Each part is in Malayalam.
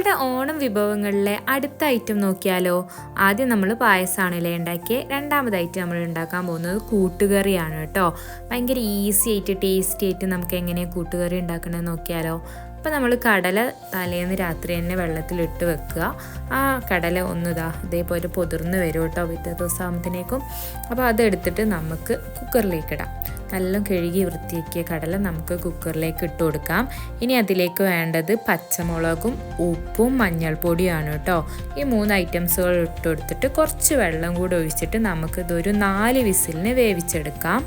നമ്മളുടെ ഓണം വിഭവങ്ങളിലെ അടുത്ത ഐറ്റം നോക്കിയാലോ? ആദ്യം നമ്മൾ പായസമാണല്ലേ ഉണ്ടാക്കിയത് ഐറ്റം നമ്മൾ ഉണ്ടാക്കാൻ പോകുന്നത് കൂട്ടുകറിയാണ് കേട്ടോ. ഭയങ്കര ഈസി ആയിട്ട് ടേസ്റ്റി ആയിട്ട് നമുക്ക് എങ്ങനെയാണ് കൂട്ടുകറി ഉണ്ടാക്കണമെന്ന് നോക്കിയാലോ? അപ്പോൾ നമ്മൾ കടല തലേന്ന് രാത്രി തന്നെ വെള്ളത്തിലിട്ട് വെക്കുക. ആ കടല ഒന്നിതാ ഇതേപോലെ പൊതിർന്ന് വരും കേട്ടോ പിറ്റേ ദിവസം ആകുമ്പോഴത്തേക്കും അപ്പോൾ അതെടുത്തിട്ട് നമുക്ക് കുക്കറിലേക്ക് ഇടാം. നല്ല കഴുകി വൃത്തിയാക്കിയ കടല നമുക്ക് കുക്കറിലേക്ക് ഇട്ട് കൊടുക്കാം. ഇനി അതിലേക്ക് വേണ്ടത് പച്ചമുളകും ഉപ്പും മഞ്ഞൾപ്പൊടിയാണ് കേട്ടോ ഈ മൂന്ന് ഐറ്റംസുകൾ ഇട്ട് കൊടുത്തിട്ട് കുറച്ച് വെള്ളം കൂടി ഒഴിച്ചിട്ട് നമുക്കിതൊരു നാല് വിസിലിന് വേവിച്ചെടുക്കാം.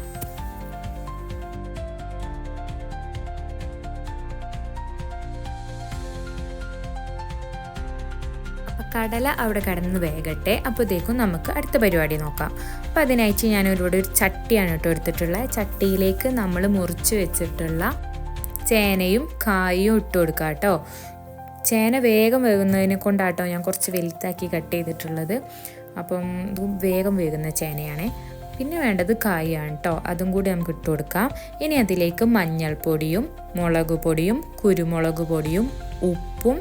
കടല അവിടെ കിടന്ന് വേകട്ടെ. അപ്പോഴത്തേക്കും നമുക്ക് അടുത്ത പരിപാടി നോക്കാം. അപ്പോൾ അതിനായിട്ട് ഞാൻ ഒരുപാട് ഒരു ചട്ടിയാണ് കേട്ടോ എടുത്തിട്ടുള്ളത്. ചട്ടിയിലേക്ക് നമ്മൾ മുറിച്ച് വെച്ചിട്ടുള്ള ചേനയും കായും ഇട്ട് കൊടുക്കുക കേട്ടോ. ചേന വേഗം വേകുന്നതിനെ കൊണ്ടാട്ടോ ഞാൻ കുറച്ച് വലുതാക്കി കട്ട് ചെയ്തിട്ടുള്ളത്. അപ്പം ഇത് വേഗം വേകുന്ന ചേനയാണേ. പിന്നെ വേണ്ടത് കായാണ് കേട്ടോ. അതും കൂടി നമുക്ക് ഇട്ട് കൊടുക്കാം. ഇനി അതിലേക്ക് മഞ്ഞൾപ്പൊടിയും മുളക് പൊടിയും കുരുമുളക് പൊടിയും ഉപ്പും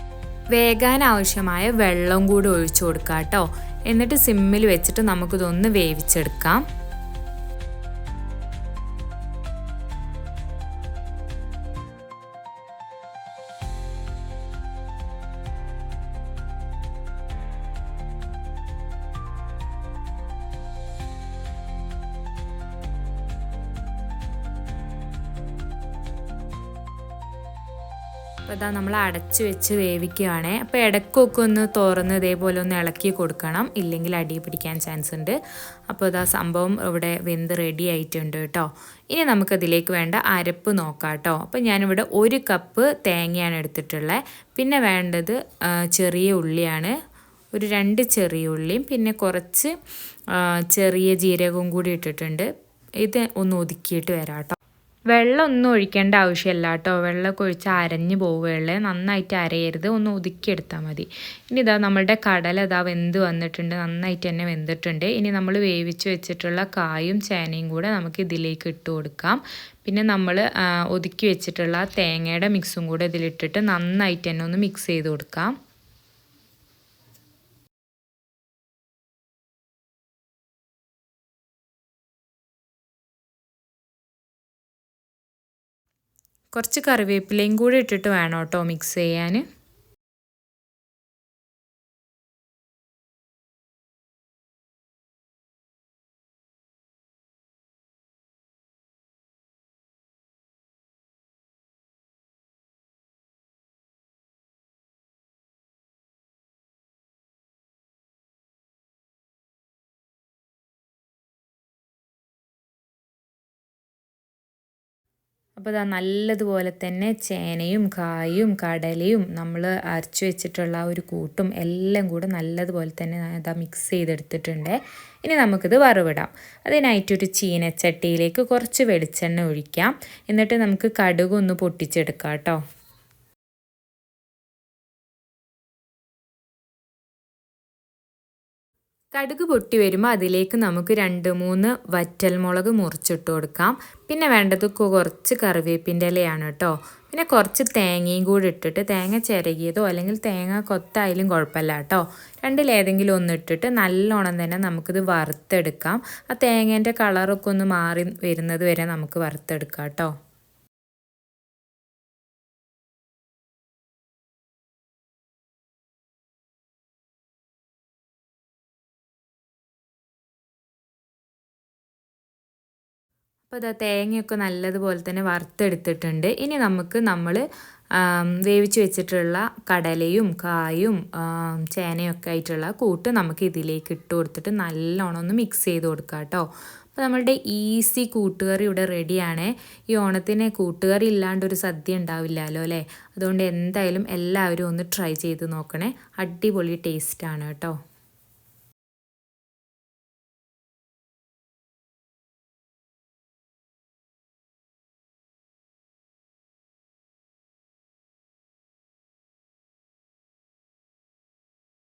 വേകാൻ ആവശ്യമായ വെള്ളം കൂടി ഒഴിച്ചു കൊടുക്കാം കേട്ടോ എന്നിട്ട് സിമ്മിൽ വെച്ചിട്ട് നമുക്കിതൊന്ന് വേവിച്ചെടുക്കാം. അപ്പോൾ ഇതാ നമ്മൾ അടച്ച് വെച്ച് വേവിക്കുകയാണ്. അപ്പോൾ ഇടയ്ക്കൊക്കെ ഒന്ന് തുറന്ന് ഇതേപോലെ ഒന്ന് ഇളക്കി കൊടുക്കണം. ഇല്ലെങ്കിൽ അടി പിടിക്കാൻ ചാൻസ് ഉണ്ട്. അപ്പോൾ ഇതാ സംഭവം ഇവിടെ വെന്ത് റെഡി ആയിട്ടുണ്ട് കേട്ടോ. ഇനി നമുക്കതിലേക്ക് വേണ്ട അരപ്പ് നോക്കാം കേട്ടോ. അപ്പോൾ ഞാനിവിടെ ഒരു കപ്പ് തേങ്ങയാണ് എടുത്തിട്ടുള്ളത് പിന്നെ വേണ്ടത് ചെറിയ ഉള്ളിയാണ്. ഒരു രണ്ട് ചെറിയ ഉള്ളിയും പിന്നെ കുറച്ച് ചെറിയ ജീരകവും കൂടി ഇട്ടിട്ടുണ്ട്. ഇത് ഒന്ന് ഒതുക്കിയിട്ട് വരാം കേട്ടോ. വെള്ളം ഒന്നും ഒഴിക്കേണ്ട ആവശ്യമില്ല കേട്ടോ. വെള്ളമൊക്കെ ഒഴിച്ച് അരഞ്ഞു പോവുകയുള്ളേ. നന്നായിട്ട് അരയരുത്. ഒന്ന് ഒതുക്കിയെടുത്താൽ മതി. ഇനി ഇതാ നമ്മളുടെ കടല ഇതാ വെന്ത് വന്നിട്ടുണ്ട്. നന്നായിട്ട് തന്നെ വെന്തിട്ടുണ്ട്. ഇനി നമ്മൾ വേവിച്ച് വെച്ചിട്ടുള്ള കായും ചേനയും കൂടെ നമുക്ക് ഇതിലേക്ക് ഇട്ട് കൊടുക്കാം. പിന്നെ നമ്മൾ ഒതുക്കി വെച്ചിട്ടുള്ള തേങ്ങയുടെ മിക്സും കൂടെ ഇതിലിട്ടിട്ട് നന്നായിട്ട് തന്നെ ഒന്ന് മിക്സ് ചെയ്ത് കൊടുക്കാം. കുറച്ച് കറിവേപ്പിലയും കൂടി ഇട്ടിട്ട് വേണം കേട്ടോ മിക്സ് ചെയ്യാൻ. അപ്പോൾ ഇതാ നല്ലതുപോലെ തന്നെ ചേനയും കായും കടലയും നമ്മൾ അരച്ചു വെച്ചിട്ടുള്ള ഒരു കൂട്ടും എല്ലാം കൂടെ നല്ലതുപോലെ തന്നെ ഇതാ മിക്സ് ചെയ്തെടുത്തിട്ടുണ്ട്. ഇനി നമുക്കിത് വറവിടാം. അതിനായിട്ട് ഒരു ചീനച്ചട്ടിയിലേക്ക് കുറച്ച് വെളിച്ചെണ്ണ ഒഴിക്കാം. എന്നിട്ട് നമുക്ക് കടുക് ഒന്ന് പൊട്ടിച്ചെടുക്കാം കേട്ടോ. കടുക് പൊട്ടി വരുമ്പോൾ അതിലേക്ക് നമുക്ക് രണ്ട് മൂന്ന് വറ്റൽമുളക് മുറിച്ചിട്ട് കൊടുക്കാം. പിന്നെ വേണ്ടത് കുറച്ച് കറിവേപ്പിന്റെ ഇലയാണ് കേട്ടോ പിന്നെ കുറച്ച് തേങ്ങയും കൂടി ഇട്ടിട്ട് തേങ്ങ ചിരകിയതോ അല്ലെങ്കിൽ തേങ്ങ കൊത്തായാലും കുഴപ്പമില്ല കേട്ടോ രണ്ടിലേതെങ്കിലും ഒന്ന് ഇട്ടിട്ട് നല്ലോണം തന്നെ നമുക്കിത് വറുത്തെടുക്കാം. ആ തേങ്ങേന്റെ കളറൊക്കെ ഒന്ന് മാറി വരുന്നത് വരെ നമുക്ക് വറുത്തെടുക്കാം കേട്ടോ അപ്പോൾ ഇതാ തേങ്ങയൊക്കെ നല്ലതുപോലെ തന്നെ വറുത്തെടുത്തിട്ടുണ്ട്. ഇനി നമുക്ക് നമ്മൾ വേവിച്ച് വെച്ചിട്ടുള്ള കടലയും കായും ചേനയൊക്കെ ആയിട്ടുള്ള കൂട്ട് നമുക്ക് ഇതിലേക്ക് ഇട്ട് കൊടുത്തിട്ട് നല്ലോണം ഒന്ന് മിക്സ് ചെയ്ത് കൊടുക്കുക കേട്ടോ അപ്പോൾ നമ്മളുടെ ഈസി കൂട്ടുകറി ഇവിടെ റെഡിയാണ് ഈ ഓണത്തിന് കൂട്ടുകറി ഇല്ലാണ്ട് ഒരു സദ്യ ഉണ്ടാവില്ലല്ലോ അല്ലേ? അതുകൊണ്ട് എന്തായാലും എല്ലാവരും ഒന്ന് ട്രൈ ചെയ്ത് നോക്കണേ. അടിപൊളി ടേസ്റ്റാണ് കേട്ടോ